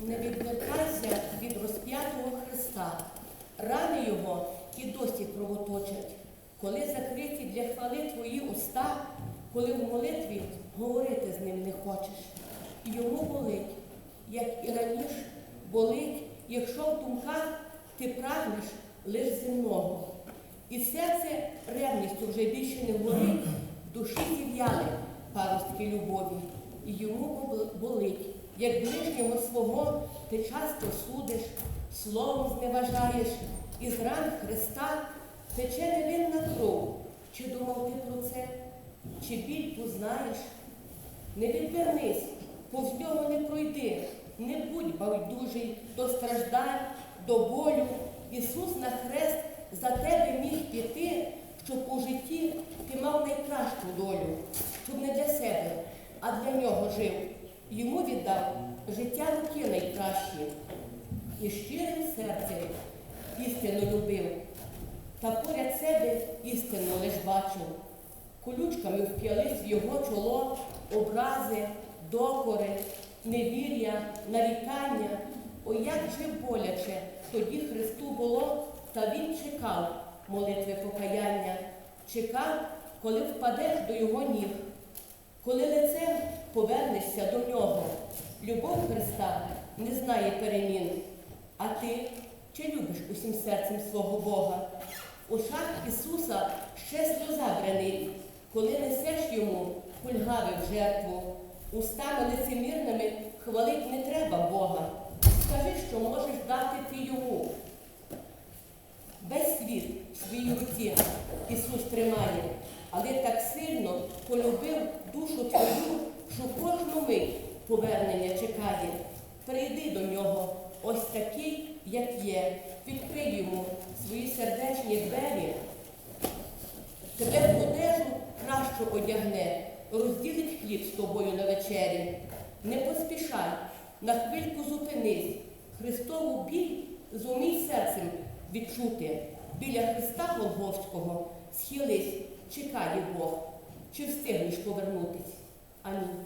не відвертайся від розп'ятого Христа. Рани його і досі кровоточать. Коли закриті для хвали твої уста, коли в молитві говорити з ним не хочеш. Йому болить, як і раніше, болить, якщо в думках ти прагнеш лиш земного. І серце ревністю вже більше не горить, в душі зів'яли паростки любові. І йому болить, як ближнього свого ти часто судиш, словом зневажаєш, і з ран Христа тече невинна кров. Чи думав ти про це? Чи біль познаєш? Не відвернись, повз нього не пройди, не будь байдужий до страждань, до болю. Ісус на хрест за тебе міг піти, щоб у житті ти мав найкращу долю, щоб не для себе, а для нього жив. Йому віддав життя руки найкращі і щирим серцем істину любив. Та поряд себе істину лиш бачив. Колючками вп'ялись в його чоло образи, докори, невір'я, нарікання. О, як же боляче тоді Христу було, та він чекав молитви покаяння, чекав, коли впадеш до його ніг, коли лицем повернешся до нього. Любов Христа не знає перемін. А ти чи любиш усім серцем свого Бога? У шах Ісуса ще сльоза бренить, коли несеш йому кульгави в жертву. Устами лицемірними хвалить не треба Бога. Скажи, що можеш дати ти йому. Весь світ в своїй руці Ісус тримає, але так сильно полюбив душу твою, що кожну мить повернення чекає. Прийди до нього, ось такий, як є, відкрий йому свої сердечні двері, тебе в одежу кращу одягне, розділить хліб з тобою на вечері. Не поспішай, на хвильку зупинись, Христову біль зумій серцем відчути. Біля Христа Голгофського схились, чекає Бог, чи встигнеш повернутись. Амінь.